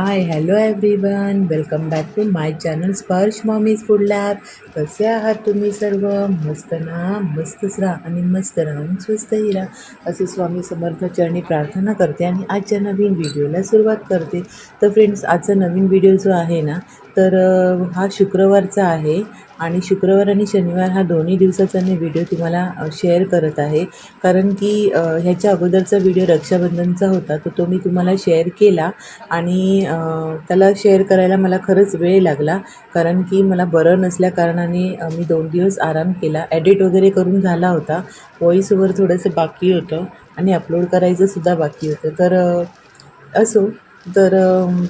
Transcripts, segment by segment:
Hi hello everyone welcome back to my channel Sparsh mommy's food lab कसे आहात तुम्ही सर्व? मस्त ना? मस्तच राहा आणि मस्त राहून स्वस्तही राहा. असे स्वामी समर्थ चरणी प्रार्थना करते आणि आजच्या नवीन व्हिडिओला सुरुवात करते. तर फ्रेंड्स आजचा नवीन व्हिडिओ जो आहे ना तर हा शुक्रवारचा आहे आणि शुक्रवार आणि शनिवार हा दोन्ही दिवसाचा मी व्हिडिओ तुम्हाला शेअर करत आहे. कारण की ह्याच्या अगोदरचा व्हिडिओ रक्षाबंधनचा होता तर तो मी तुम्हाला शेअर केला आणि त्याला शेअर करायला मला खरंच वेळ लागला. कारण की मला बरं नसल्या कारणाने मी दोन दिवस आराम केला. एडिट वगैरे करून झाला होता. व्हॉईस थोडंसं बाकी होतं आणि अपलोड करायचंसुद्धा बाकी होतं. तर असो. तर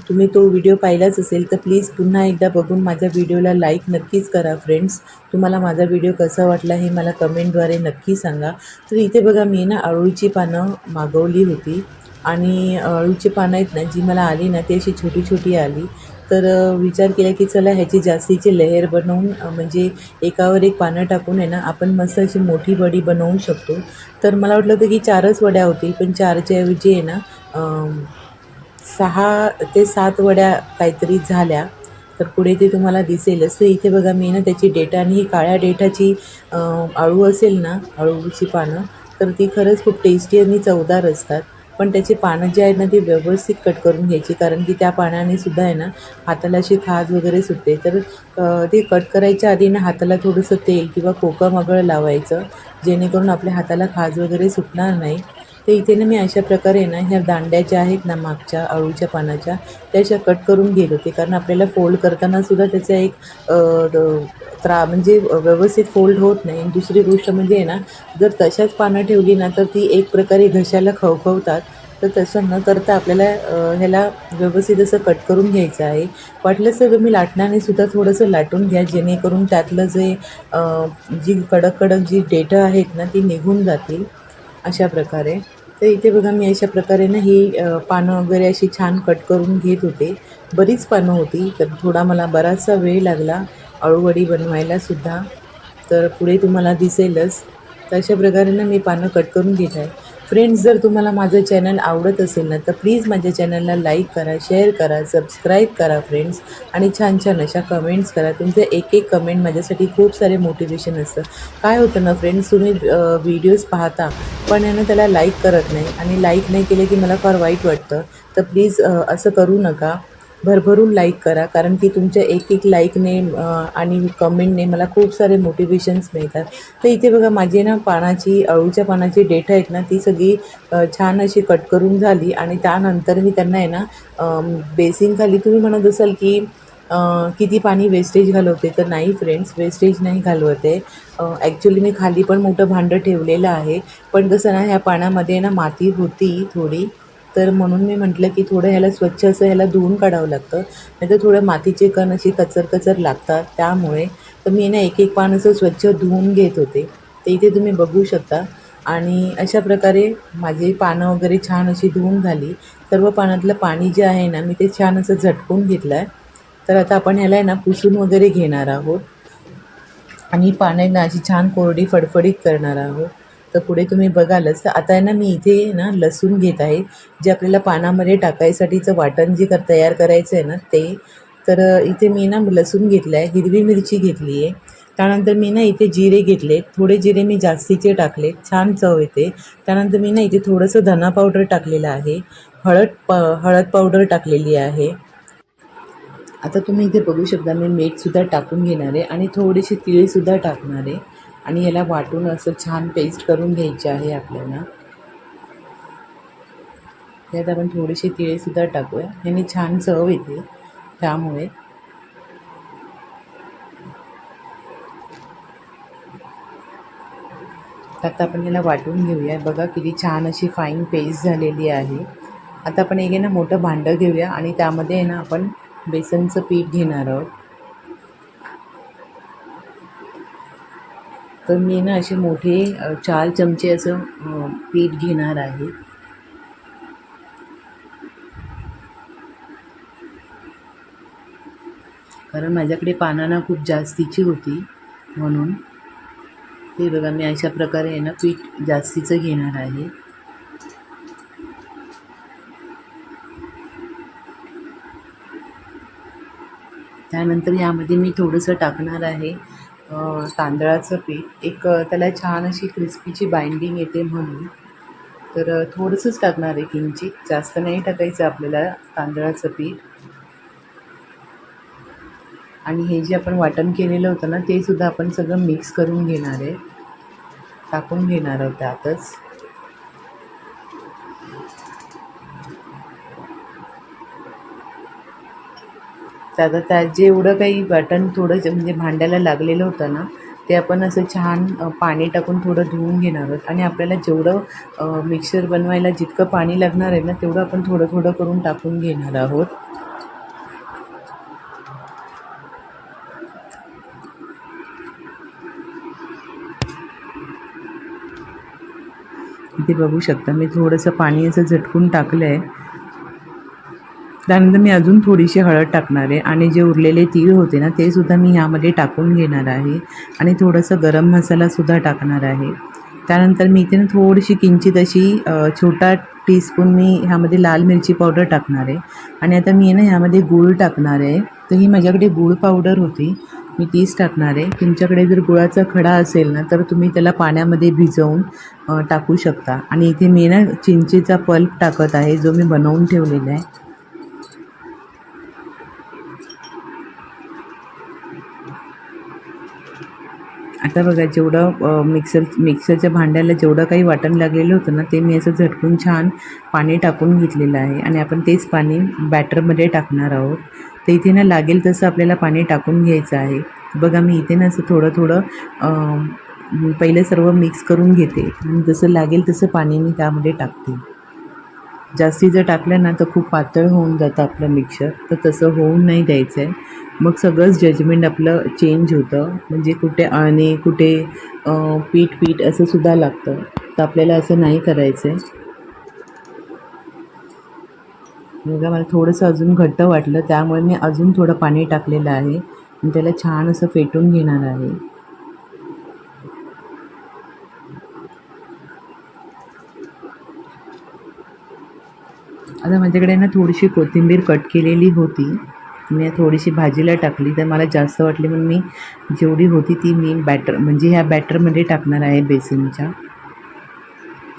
तुम्ही तो व्हिडिओ पाहिलाच असेल तर प्लीज पुन्हा एकदा बघून माझ्या व्हिडिओला लाईक नक्कीच करा फ्रेंड्स तुम्हाला माझा व्हिडिओ कसा वाटला हे मला कमेंटद्वारे नक्की सांगा. तर इथे बघा मी ना अळूची पानं मागवली होती. आणि अळूची पानं आहेत ना जी मला आली ना ती अशी छोटी छोटी आली. तर विचार केला की चला ह्याची जास्तीची लेअर बनवून म्हणजे एकावर एक पानं टाकून आहे ना आपण मस्त अशी मोठी वडी बनवू शकतो. तर मला वाटलं होतं की चारच वड्या होतील पण चारच्या ऐवजी आहे ना सहा ते सात वड्या काहीतरी झाल्या तर पुढे ते तुम्हाला दिसेलच तर इथे बघा मी ना त्याची डेटा आणि ही काळ्या डेटाची आळू असेल ना अळूची पानं तर ती खरंच खूप टेस्टी आणि चवदार असतात. पण त्याची पानं जी आहेत ना ती व्यवस्थित कट करून घ्यायची कारण की त्या पाण्याने सुद्धा आहे ना हाताला अशी खाज वगैरे सुटते. तर ती ते कट करायच्या आधी ना हाताला थोडंसं तेल किंवा कोकमगळ लावायचं जेणेकरून आपल्या हाताला खाज वगैरे सुटणार नाही. तर इथे ना मी अशा प्रकारे ना ह्या दांड्या ज्या आहेत ना मागच्या अळूच्या पानाच्या त्या अशा कट करून घेत होते. कारण आपल्याला फोल्ड करताना सुद्धा त्याचा एक त्रा म्हणजे व्यवस्थित फोल्ड होत नाही. दुसरी गोष्ट म्हणजे आहे ना जर तशाच पानं ठेवली ना तर ती एक प्रकारे घशाला खवखवतात. तर तसं न करता आपल्याला ह्याला व्यवस्थित असं कट करून घ्यायचं आहे. वाटलंच तर तुम्ही लाटण्याने सुद्धा थोडंसं लाटून घ्या जेणेकरून त्यातलं जे जी कडक कडक जी डेटं आहेत ना ती निघून जातील. अशा प्रकारे. तर इथे बघा मी अशा प्रकारे ना ही पानं वगैरे अशी छान कट करून घेत होते. बरीच पानं होती तर थोडा मला बराचसा वेळ लागला अळूवडी बनवायला सुद्धा. तर पुढे तुम्हाला दिसेलच. तर अशा प्रकारे ना मी पानं कट करून घेत आहे. फ्रेंड्स जर तुम्हाला माझं चॅनल आवडत असेल ना तर प्लीज माझ्या चॅनलला लाईक करा शेअर करा सबस्क्राईब करा फ्रेंड्स आणि छान छान अशा कमेंट्स करा. तुमचे एक एक कमेंट माझ्यासाठी खूप सारे मोटिवेशन असतं. काय होतं ना फ्रेंड्स तुम्ही व्हिडिओज पाहता पण यानं त्याला लाईक करत नाही. आणि लाईक नाही केले की मला फार वाईट वाटतं. तर प्लीज असं करू नका. भरभरून लाईक करा. कारण की तुमच्या एक एक लाईकने आणि कमेंटने मला खूप सारे मोटिवेशन्स मिळतात. तर इथे बघा माझी ना पानाची अळूच्या पानाची डेट आहेत ना ती सगळी छान अशी कट करून झाली. आणि त्यानंतर मी त्यांना आहे ना बेसिनखाली तुम्ही म्हणत असाल की किती पाणी वेस्टेज घालवते? तर नाही फ्रेंड्स वेस्टेज नाही घालवते. ॲक्च्युली मी खाली पण मोठं भांडं ठेवलेलं आहे. पण कसं ना ह्या पाण्यामध्ये ना माती होती थोडी. तर म्हणून मी म्हटलं की थोडं ह्याला स्वच्छ असं ह्याला धुवून काढावं लागतं. नाही तर थोडं मातीचे कण अशी कचर कचर लागतात. त्यामुळे तर मी ना एक एक पान असं स्वच्छ धुवून घेत होते. ते इथे तुम्ही बघू शकता. आणि अशा प्रकारे माझी पानं वगैरे छान अशी धुवून झाली. सर्व पानातलं पाणी जे आहे ना मी ते छान असं झटकून घेतलं आहे तर आता आपण ह्याला आहे ना पुसून वगैरे घेणार आहोत. आणि पाण्याला ना अशी छान कोरडी फडफडीत करणार आहोत. तर पुढे तुम्ही बघालच. तर आता आहे ना मी इथे ना लसूण घेत आहे जे आपल्याला पानामध्ये टाकायसाठीचं वाटण जे कर तयार करायचं आहे ना ते. तर इथे मी ना लसूण घेतलं आहे हिरवी मिरची घेतली आहे. त्यानंतर मी ना इथे जिरे घेतले थोडे जिरे मी जास्तीचे टाकले छान चव येते. त्यानंतर मी ना इथे थोडंसं धना पावडर टाकलेलं आहे. हळद प हळद पावडर टाकलेली आहे. आता तुम्ही इथे बघू शकता मी मीठसुद्धा टाकून घेणार आहे आणि थोडीशी तिळीसुद्धा टाकणार आहे. आणि याला वाटून असं छान पेस्ट करून घ्यायची आहे आपल्याला. त्यात आपण थोडीशी तिळेसुद्धा टाकूया. ह्याने छान चव येते त्यामुळे. आता आपण याला वाटून घेऊया. बघा किती छान अशी फाईन पेस्ट झालेली आहे. आता आपण एक आहे ना मोठं भांडं घेऊया आणि त्यामध्ये आहे ना आपण बेसनचं पीठ घेणार आहोत. तर मी ना असे मोठे चार चमचे असं पीठ घेणार आहे. कारण माझ्याकडे पानांना खूप जास्तीची होती म्हणून. ते बघा मी अशा प्रकारे आहे ना पीठ जास्तीचं घेणार आहे. त्यानंतर यामध्ये मी थोडंसं टाकणार आहे. तांदळाचं पीठ. एक त्याला छान अशी क्रिस्पीची बाइंडिंग येते म्हणून. तर थोडंसंच टाकणार आहे किंचित. जास्त नाही टाकायचं आपल्याला तांदळाचं पीठ. आणि हे जे आपण वाटण केलेलं होतं ना ते सुद्धा आपण सगळं मिक्स करून घेणार आहे. टाकून घेणार आहोत त्यातच. तर आता त्या जेवढं काही वाटण थोडं म्हणजे भांड्याला लागलेलं होतं ना ते आपण असं छान पाणी टाकून थोडं धुवून घेणार आहोत. आणि आपल्याला जेवढं मिक्सर बनवायला जितकं पाणी लागणार आहे ना तेवढं आपण थोडं थोडं करून टाकून घेणार आहोत. इथे बघू शकता मी थोडंसं पाणी असं झटकून टाकलं आहे त्यानंतर मी अजून थोडीशी हळद टाकणार आहे आणि जे उरलेले तीळ होते ना ते सुद्धा मी ह्यामध्ये टाकून घेणार आहे. आणि थोडंसं गरम मसालासुद्धा टाकणार आहे. त्यानंतर मी इथे ना थोडीशी किंचित अशी छोटा टीस्पून मी ह्यामध्ये लाल मिरची पावडर टाकणार आहे. आणि आता मी आहे ना ह्यामध्ये गूळ टाकणार आहे. तर ही माझ्याकडे गूळ पावडर होती. मी तीच टाकणार आहे. तुमच्याकडे जर गुळाचा खडा असेल ना तर तुम्ही त्याला पाण्यामध्ये भिजवून टाकू शकता. आणि इथे मी ना चिंचेचा पल्प टाकत आहे जो मी बनवून ठेवलेला आहे. आता बघा जेवढं मिक्सर मिक्सरच्या भांड्याला जेवढं काही वाटण लागलेलं होतं ना ते मी असं झटकून छान पाणी टाकून घेतलेलं आहे. आणि आपण तेच पाणी बॅटरमध्ये टाकणार आहोत. तर इथे ना लागेल तसं आपल्याला पाणी टाकून घ्यायचं आहे. बघा मी इथे ना असं थोडं थोडं पहिले सर्व मिक्स करून घेते. आणि जसं लागेल तसं पाणी मी त्यामध्ये टाकते. जास्ती जर टाकलं ना तर खूप पातळ होऊन जातं आपलं मिक्सर तर तसं होऊन नाही द्यायचं आहे मग सगळंच जजमेंट आपलं चेंज होतं. म्हणजे कुठे आणि कुठे पीठ पीठ असं सुद्धा लागतं. तर आपल्याला असं नाही करायचं आहे बघा मला थोडंसं अजून घट्ट वाटलं. त्यामुळे मी अजून थोडं पाणी टाकलेलं आहे. आणि त्याला छान असं फेटून घेणार आहे. आता माझ्याकडे ना थोडीशी कोथिंबीर कट केलेली होती. मी थोडीशी भाजीला टाकली तर मला जास्त वाटली म्हणून मी जेवढी होती ती मी बॅटर म्हणजे ह्या बॅटरमध्ये टाकणार आहे बेसनच्या.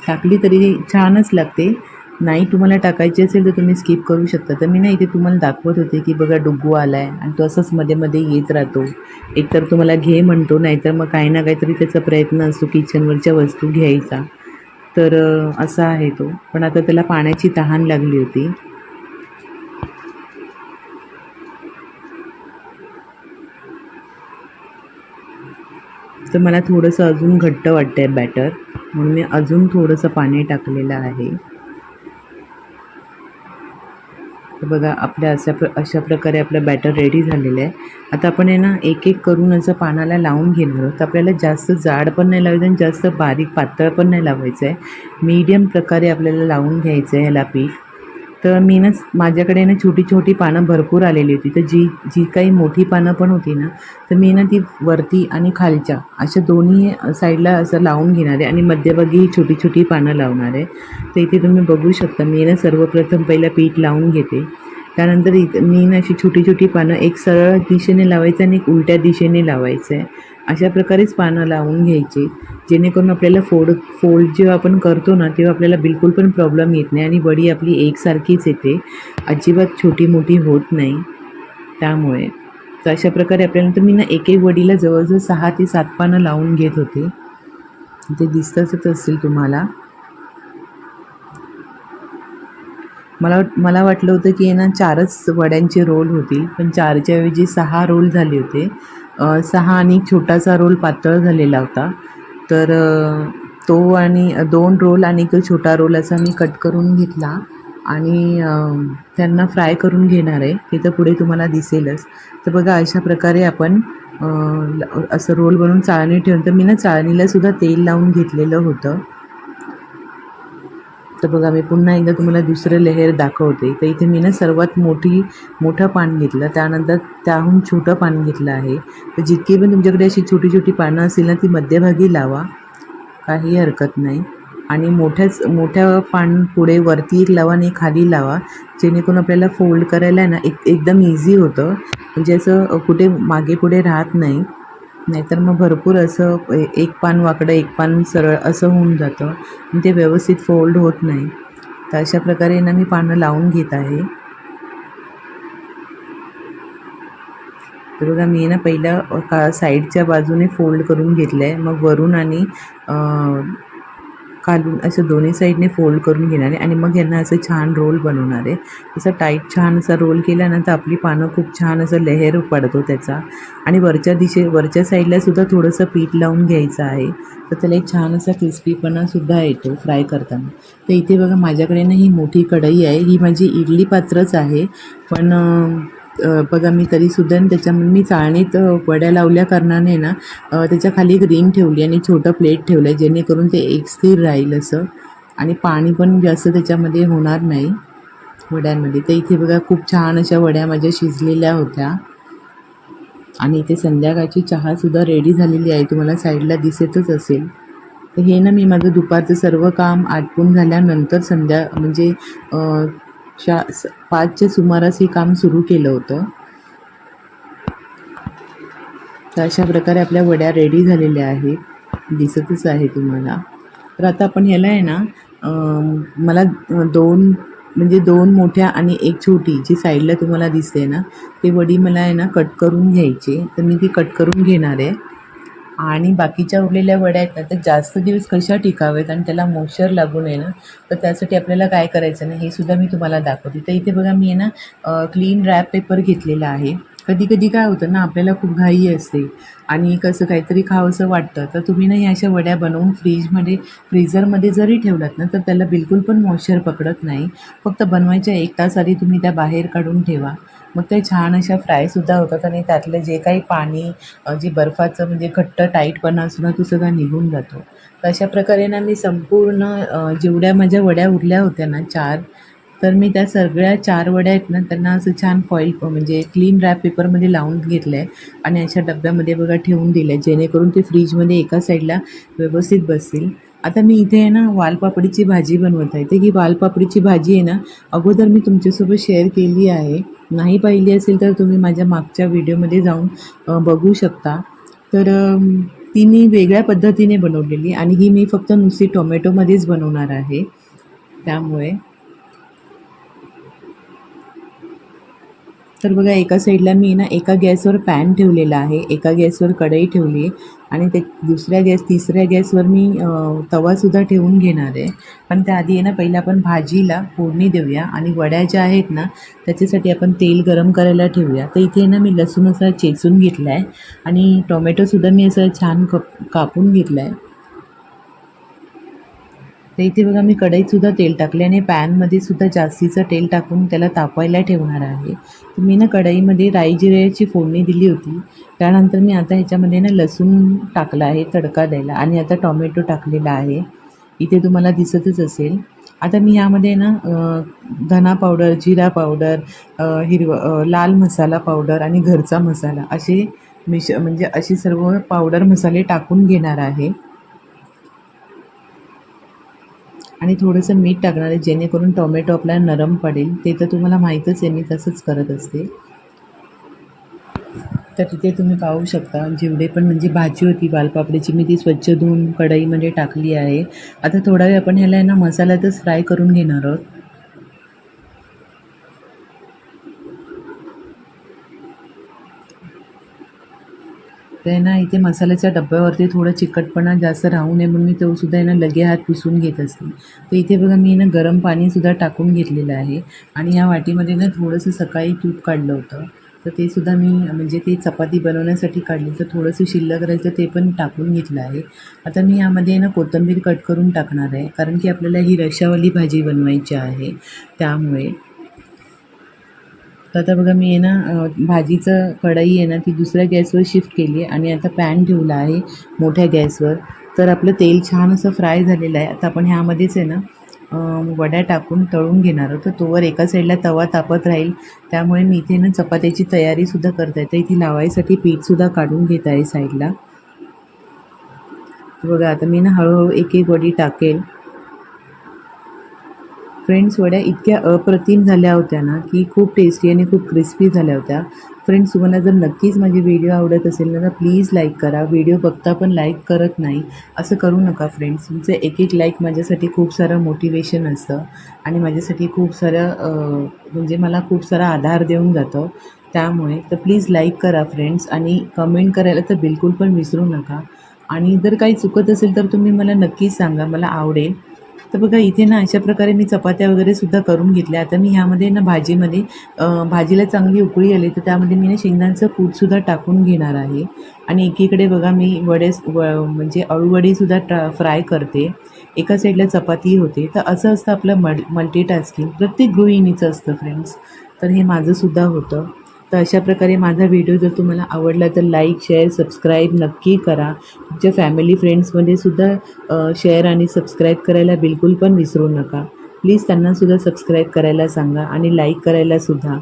टाकली तरी छानच लागते. नाही तुम्हाला टाकायची असेल तर तुम्ही स्किप करू शकता. तर मी ना इथे तुम्हाला दाखवत होते की बघा डुग्गू आला आहे आणि तो असंच मध्ये मध्ये येत राहतो. एकतर तुम्हाला घे म्हणतो नाहीतर मग काही ना काहीतरी त्याचा प्रयत्न असतो किचनवरच्या वस्तू घ्यायचा. तर असा आहे तो. पण आता त्याला पाण्याची तहान लागली होती. तर मला थोडंसं अजून घट्ट वाटतं आहे बॅटर म्हणून मी अजून थोडंसं पाणी टाकलेलं आहे. तर बघा आपल्या अशा प्र अशा प्रकारे आपलं बॅटर रेडी झालेलं आहे. आता आपण आहे ना एक एक करून असं पानाला लावून घेणार आहोत. आपल्याला जास्त जाड पण नाही लावायचं आणि जास्त बारीक पातळ पण नाही लावायचं आहे मीडियम प्रकारे आपल्याला लावून घ्यायचं आहे ह्याला पीठ. तर मी ना माझ्याकडे ना छोटी छोटी पानं भरपूर आलेली होती. तर जी जी काही मोठी पानं पण होती ना तर मी ना ती वरती आणि खालच्या अशा दोन्ही साईडला असं लावून घेणार आहे आणि मध्यभागी ही छोटी छोटी पानं लावणार आहे. तर इथे तुम्ही बघू शकता मी ना सर्वप्रथम पहिला पीठ लावून घेते. त्यानंतर इथं मी ना अशी छोटी छोटी पानं एक सरळ दिशेने लावायचं आणि एक उलट्या दिशेने लावायचं आहे. अशा प्रकारेच पानं लावून घ्यायची. जेणेकरून आपल्याला फोड फोल्ड जेव्हा आपण करतो ना तेव्हा आपल्याला बिलकुल पण प्रॉब्लेम येत नाही आणि वडी आपली एकसारखीच येते. अजिबात छोटी मोठी होत नाही. त्यामुळे. तर अशा प्रकारे आपल्याला तर मी ना एक एक वडीला जवळजवळ सहा ते सात पानं लावून घेत होते. ते दिसतच असतील तुम्हाला. मला वाट- मला वाटलं होतं की ना चारच वड्यांचे रोल होतील पण चारच्या ऐवजी सहा रोल झाले होते. सहा आणि एक छोटासा रोल पातळ झालेला होता. तर तो आणि दोन रोल आणि एक छोटा रोल असा मी कट करून घेतला आणि त्यांना फ्राय करून घेणार आहे. ते तर पुढे तुम्हाला दिसेलच. तर बघा अशा प्रकारे आपण असं रोल बनवून चाळणी ठेवून तर मी ना चाळणीलासुद्धा तेल लावून घेतलेलं होतं. तर बघा मी पुन्हा एकदा तुम्हाला दुसरं लेअर दाखवते. तर इथे मी ना सर्वात मोठी मोठं पान घेतलं. त्यानंतर त्याहून छोटं पान घेतलं आहे. तर जितकी पण तुमच्याकडे अशी छोटी छोटी पानं असतील ना ती मध्यभागी लावा. काही हरकत नाही. आणि मोठ्याच मोठ्या पान पुढे वरती एक लावा आणि खाली लावा. जेणेकरून आपल्याला फोल्ड करायला आहे ना एक एकदम इझी होतं. म्हणजे असं कुठे मागे पुढे राहत नाही. नाहीतर मग भरपूर असं एक पान वाकडं एक पान सरळ असं होऊन जातं. आणि ते व्यवस्थित फोल्ड होत नाही. तर अशा प्रकारे ना मी पानं लावून घेत आहे. तर बघा मी ना पहिलं का साईडच्या बाजूने फोल्ड करून घेतलं आहे मग वरून आणि अ, खालून असं दोन्ही साईडने फोल्ड करून घेणार आहे आणि मग यांना असं छान रोल बनवणार. आहे असं टाईट छान असा रोल केल्यानंतर आपली पानं खूप छान असं लहर पडतो त्याचा. आणि वरच्या दिशे वरच्या साईडला सुद्धा थोडंसं पीठ लावून घ्यायचं आहे. तर त्याला एक छान असा क्रिस्पीपणासुद्धा येतो फ्राय करताना. तर इथे बघा माझ्याकडे ना ही मोठी कढई आहे. ही माझी इडली पात्रच आहे. पण बघा मी तरीसुद्धा न मी चाळणीत वड्या लावल्या कारणाने ना त्याच्याखाली त्याच्याखाली एक रिंग ठेवली आणि छोटं प्लेट ठेवलं आहे जेणेकरून ते एक स्थिर राहील असं. आणि पाणी पण जास्त त्याच्यामध्ये होणार नाही वड्यांमध्ये. तर इथे बघा खूप छान अशा वड्या माझ्या शिजलेल्या होत्या. आणि इथे संध्याकाळची चहासुद्धा रेडी झालेली आहे. तुम्हाला साईडला दिसतच असेल. तर हे ना मी माझं दुपारचं सर्व काम आटपून झाल्यानंतर संध्या म्हणजे शा स- पाचच्या सुमारास हे काम सुरू केलं होतं. तर अशा प्रकारे आपल्या वड्या रेडी झालेल्या आहेत. दिसतच आहे तुम्हाला. तर आता आपण ह्याला आहे ना मला दोन म्हणजे दोन मोठ्या आणि एक छोटी जी साईडला तुम्हाला दिसते ना ते वडी मला आहे ना कट करून घ्यायची. तर मी ती कट करून घेणार आहे. आणि बाकीच्या उरलेल्या वड्या आहेत ना त्या जास्त दिवस कशा टिकावेत आणि त्याला मोशर लागू नये ना तर त्यासाठी आपल्याला काय करायचं ना हे सुद्धा मी तुम्हाला दाखवते. तर इथे बघा मी आहे ना क्लीन रॅप पेपर घेतलेला आहे. कधी कधी काय होतं ना आपल्याला खूप घाई असते आणि कसं काहीतरी खावंसं वाटतं. तर तुम्ही ना या अशा वड्या बनवून फ्रीजमध्ये फ्रीझरमध्ये जरी ठेवलात ना तर त्याला बिलकुल पण मॉइश्चर पकडत नाही. फक्त बनवायच्या एक तास आधी तुम्ही त्या बाहेर काढून ठेवा. मग ते छान अशा फ्रायसुद्धा होतात आणि त्यातलं जे काही पाणी जे बर्फाचं म्हणजे घट्ट टाईटपणा असतो ना तो सगळा निघून जातो. तर अशा प्रकारे ना मी संपूर्ण जेवढ्या माझ्या वड्या उरल्या होत्या ना चार तर मी त्या सगळ्या चार वड्या आहेत ना त्यांना असं छान फॉईल म्हणजे क्लीन रॅप पेपरमध्ये लावून घेतलं आहे आणि अशा डब्यामध्ये बघा ठेवून दिलं आहे जेणेकरून ते फ्रीजमध्ये एका साईडला व्यवस्थित बसतील. आता मी इथे आहे ना वालपापडीची भाजी बनवत आहे. ते ही वालपापडीची भाजी आहे ना अगोदर मी तुमच्यासोबत शेअर केली आहे. नाही पाहिली असेल तर तुम्ही माझ्या मागच्या व्हिडिओमध्ये जाऊन बघू शकता. तर ती मी वेगळ्या पद्धतीने बनवलेली आणि ही मी फक्त नुसती टोमॅटोमध्येच बनवणार आहे. त्यामुळे. तर बघा एका साईडला मी ना एका गॅसवर पॅन ठेवलेला आहे. एका गॅसवर कढई ठेवली आहे. आणि ते दुसऱ्या गॅस तिसऱ्या गॅसवर मी तवासुद्धा ठेवून घेणार आहे. पण त्याआधी आहे ना पहिलं आपण भाजीला फोडणी देऊया आणि वड्या ज्या आहेत ना त्याच्यासाठी आपण तेल गरम करायला ठेवूया. तर इथे ना मी लसूण असा चेचून घेतला आहे आणि टोमॅटोसुद्धा मी असं छान कप कापून घेतला आहे तर इथे बघा मी कढईतसुद्धा तेल टाकले आणि पॅनमध्ये सुद्धा जास्तीचं तेल टाकून त्याला तापवायला ठेवणार आहे. तर मी ना कढईमध्ये राई जिऱ्याची फोडणी दिली होती. त्यानंतर मी आता ह्याच्यामध्ये ना लसूण टाकला आहे तडका द्यायला. आणि आता टॉमॅटो टाकलेला आहे. इथे तुम्हाला दिसतच असेल. आता मी यामध्ये ना धना पावडर जिरा पावडर हिरव लाल मसाला पावडर आणि घरचा मसाला असे मिश म्हणजे असे सर्व पावडर मसाले टाकून घेणार आहे. आणि थोडंसं मीठ टाकणार आहे जेणेकरून टोमॅटो आपल्याला नरम पडेल. ते तर तुम्हाला माहीतच आहे मी तसंच करत असते. तर तिथे तुम्ही पाहू शकता जेवढे पण म्हणजे भाजी होती वालपापडीची मी ती स्वच्छ धुवून कढईमध्ये म्हणजे टाकली आहे. आता थोडा वेळ आपण ह्याला ना मसाल्यातच फ्राय करून घेणार आहोत. ते ना इथे मसाल्याच्या डब्यावरती थोडं चिकटपणा जास्त राहू नये म्हणून मी तो सुद्धा आहे ना लगे हात पुसून घेत असते. तर इथे बघा मी ना गरम पाणीसुद्धा टाकून घेतलेलं आहे. आणि ह्या वाटीमध्ये ना थोडंसं सकाळी तूप काढलं होतं. तर ते सुद्धा मी म्हणजे ते चपाती बनवण्यासाठी काढली. तर थोडंसं शिल्लक राहील तर ते पण टाकून घेतलं आहे. आता मी यामध्ये ना कोथिंबीर कट करून टाकणार आहे. कारण की आपल्याला ही रशावाली भाजी बनवायची आहे. त्यामुळे तर आता बघा मी आहे ना भाजीचं कढई आहे ना ती दुसऱ्या गॅसवर शिफ्ट केली आहे आणि आता पॅन ठेवला आहे मोठ्या गॅसवर. तर आपलं तेल छान असं फ्राय झालेलं आहे. आता आपण ह्यामध्येच आहे ना वड्या टाकून तळून घेणार आहोत. तर तोवर एका साईडला तवा तापत राहील. त्यामुळे मी इथे ना चपात्याची तयारीसुद्धा करता आहे. तर इथे लावायसाठी पीठसुद्धा काढून घेत आहे साईडला. बघा आता मी ना हळूहळू एक एक वडी टाकेल. फ्रेंड्स वड्या इतक्या अप्रतिम झाल्या होत्या ना की खूप टेस्टी आणि खूप क्रिस्पी झाल्या होत्या. फ्रेंड्स तुम्हाला जर नक्कीच माझी व्हिडिओ आवडत असेल ना तर प्लीज लाईक करा. व्हिडिओ बघता पण लाईक करत नाही. असं करू नका फ्रेंड्स तुमचं एक एक लाईक माझ्यासाठी खूप सारं मोटिवेशन असतं. आणि माझ्यासाठी खूप सारं म्हणजे मला खूप सारा आधार देऊन जातो. त्यामुळे तर प्लीज लाईक करा फ्रेंड्स आणि कमेंट करायला तर बिलकुल पण विसरू नका. आणि जर काही चुकत असेल तर तुम्ही मला नक्कीच सांगा. मला आवडेल. तर बघा इथे ना अशा प्रकारे मी चपात्या वगैरे सुद्धा करून घेतल्या. आता मी ह्यामध्ये ना भाजीमध्ये भाजीला चांगली उकळी आली तर त्यामध्ये मी ना शेंगदाण्याचं कूटसुद्धा टाकून घेणार आहे. आणि एकीकडे बघा मी वडे व म्हणजे अळूवडीसुद्धा ट्रा फ्राय करते. एका साईडला चपाती होते. तर असं असतं आपलं मल मल्टीटास्किंग. प्रत्येक गृहिणीचं असतं फ्रेंड्स. तर हे माझंसुद्धा होतं. तर अशा प्रकारे माझा व्हिडिओ जर तुम्हाला आवडला तर लाईक शेअर सबस्क्राईब नक्की करा. तुमच्या फॅमिली फ्रेंड्समध्ये सुद्धा शेअर आणि सबस्क्राईब करायला बिलकुल पण विसरू नका. प्लीज त्यांनासुद्धा सबस्क्राईब करायला सांगा आणि लाईक करायलासुद्धा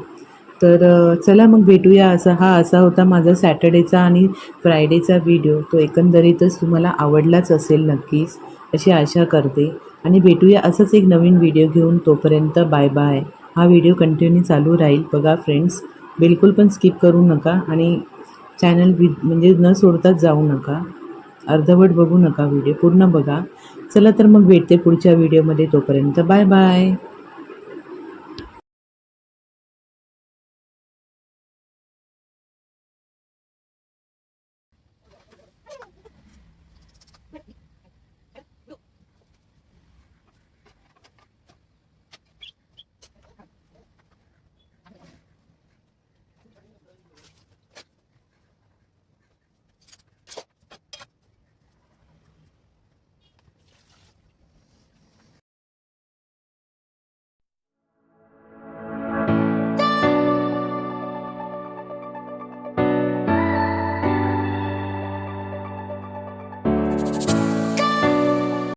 तर चला मग भेटूया असा हा असा होता माझा सॅटर्डेचा आणि फ्रायडेचा व्हिडिओ तो एकंदरीतच तुम्हाला आवडलाच असेल नक्कीच अशी आशा करते. आणि भेटूया असंच एक नवीन व्हिडिओ घेऊन. तोपर्यंत बाय बाय हा व्हिडिओ कंटिन्यू चालू राहील. बघा फ्रेंड्स बिलकुल पण स्किप करू नका आणि चॅनल वि म्हणजे न सोडताच जाऊ नका. अर्धवट बघू नका व्हिडिओ पूर्ण बघा. चला तर मग भेटते पुढच्या व्हिडिओमध्ये तोपर्यंत. Bye bye